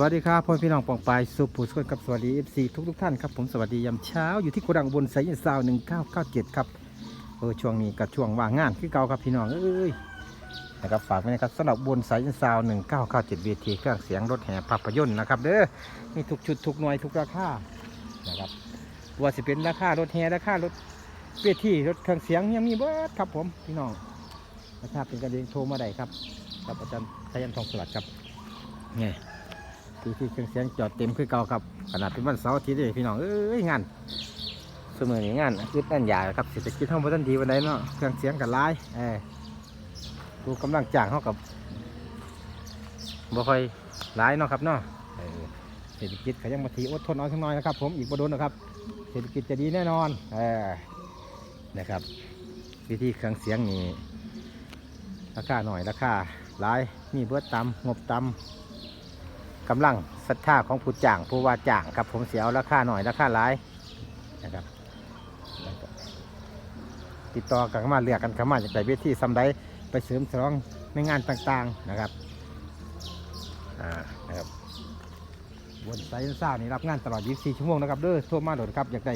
วัสดีครับพ่อพี่น้องปองปายสุภูสุขกับสวัสดีเอฟซีทุกทุกท่านครับผมสวัสดียามเช้าอยู่ที่โกดังบนสายซาวหนึ่งเก้าเก้าเจ็ดครับเออช่วงนี้กับช่วงว่างงานคือเก่าครับพี่น้องเอ้ยนะครับฝากไว้นะครับสำหรับบนสายซาวหนึ่งเก้าเก้าเจ็ดเวทีเครื่องเสียงรถแห่ภาพยนตร์นะครับเด้อมีทุกชุดทุกหน่วยทุกราคานะครับว่าสิเป็นราคารถแห่ราคารถเวทีรถเครื่องเสียงยังมีเบิดครับผมพี่น้องราคาเป็นกระเด็นโทรมาได้ครับกับอาจารย์ชยันทองสวัสดิ์ครับเนี่ย ที่ที่เครื่องเสียงจอดเต็มคือเก่าครับขนาดเป็นวันเสาร์อาทิตย์เลยพี่น้องเอ้ยงานเสมอนี้งานอึดอันใหญ่ครับเศรษฐกิจห้องบัทันดีวันไหนเนาะเครื่องเสียงกับลายเออดูกำลังจ้างเขากับบ่ค่อยหลายเนาะครับเนาะเศรษฐกิจเขายังมาทีอดทนเอาสักหน่อยนะครับ ผมอีกบ่โดนนะครับ เศรษฐกิจจะดีแน่นอนเออนะครับ วิธีเครื่องเสียงนี่ราคาหน่อยราคาหลายมีเบิดตำงบตำ กำลังศรัทธาของผู้จ้างผู้ว่าจ้างครับผมเสียเอาราคาหน่อยราคาหลายนะครับติดต่อกันเข้ามาเลือกกันเข้ามาจากใดเวทีซ้ำใดไปเสริมสร้องในงานต่างๆนะครับอ่านะครับวนไซน์ซ่านี่รับงานตลอด 24 ชั่วโมงนะครับเด้อโทรมาโดดครับอยากได้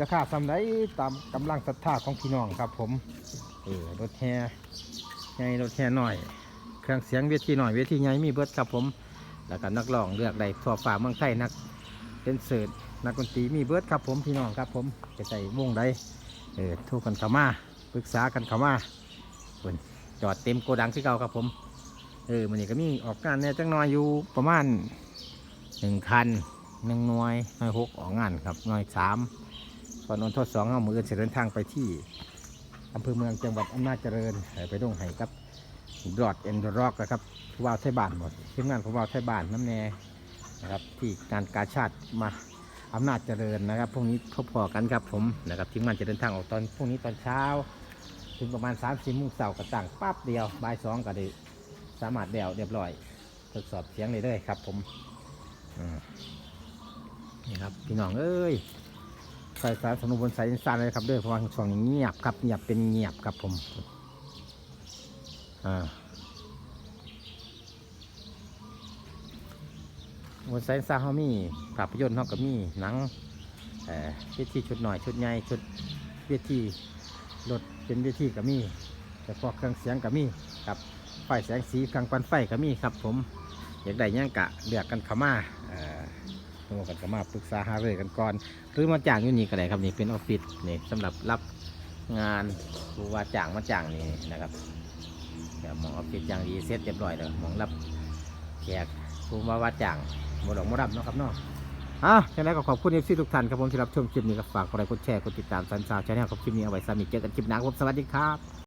ราคาซ้ำใดตามกำลังศรัทธาของพี่น้องครับ ผมเออรถแห่ใหญ่รถแห่หน่อย เครื่องเสียงเวทีหน่อยเวทีใหญ่มีเบิดครับผม แล้วก็นักร้องเลือกได้ทั่วฟ้าเมืองไทยนักเป็นเสิร์ตนักดนตรีมีเบิดครับผมพี่น้องครับผมจะใส่วงใดเออทุกกันเข้ามาปรึกษากันเข้ามาเพิ่นจอดเต็มโกดังที่เก่าครับผม เออมันนี่ก็มีออกงานเนี่ยจังน้อยอยู่ประมาณหนึ่งคันหนึ่งหน่วยหน่วยหกออกงานครับหน่วยสามตอนนนทดสองเอามือเดินทางไปที่อำเภอเมืองจังหวัดอำนาจเจริญไปดงไห้ครับ ดอดเอ็นดร็อกนะครับผู้ว่าไทยบ้านหมดทีมงานผู้ว่าไทยบ้านน้ำแน่นะครับที่การกาชาติมาอำนาจเจริญนะครับพรุ่งนี้พบพอกันครับผมนะครับทีมงานจะเดินทางออกตอนพรุ่งนี้ตอนเช้า ถึงประมาณ3ามสี่โมงเสาร์กระต่างปั๊บเดียวบ่ายสองก็ได้สามารถเดวเรียบร้อย ทดสอบเสียงเลยเด้ครับผมนี่ครับพี่น้องเอ้ยใส่สารสนุบนสายอินซานเลยครับเด้อเพราะว่าช่วงนี้เงียบครับเงียบเป็นเงียบครับผม อ่าวันไซน์ซาเขามีภาพยนตร์เขาก็มีหนังเอ่อเวทีชุดหน่อยชุดใหญ่ชุดเวทีรถเป็นเวทีก็มีแต่พวกเครื่องเสียงก็มีครับไฟแสงสีเครื่องปันไฟก็มีครับ ผมอยากได้หยังกะเลือกกันขามาเอ่อโทรกันขามาปรึกษาหาเรือกันก่อน หรือมาจ้างอยู่นี่ก็ได้ครับนี่เป็นออฟฟิศนี่สำหรับรับงานผู้ว่าจ้างมาจ้างนี่นะครับ มองออฟฟิศอย่างดีเสร็จเรียบร้อยแล้วหมองรับแขกผู้มาว่าจ้างบ่ดอกบ่รับเนาะครับเนาะอะฉะนั้นก็ขอบคุณเอฟซีทุกท่านครับผมที่รับชมคลิปนี้ก็ฝากกดไลค์กดแชร์กดติดตามสันสาวชาแนลครับคลิปนี้เอาไว้สามีเจอกันคลิปหน้าครับสวัสดีครับ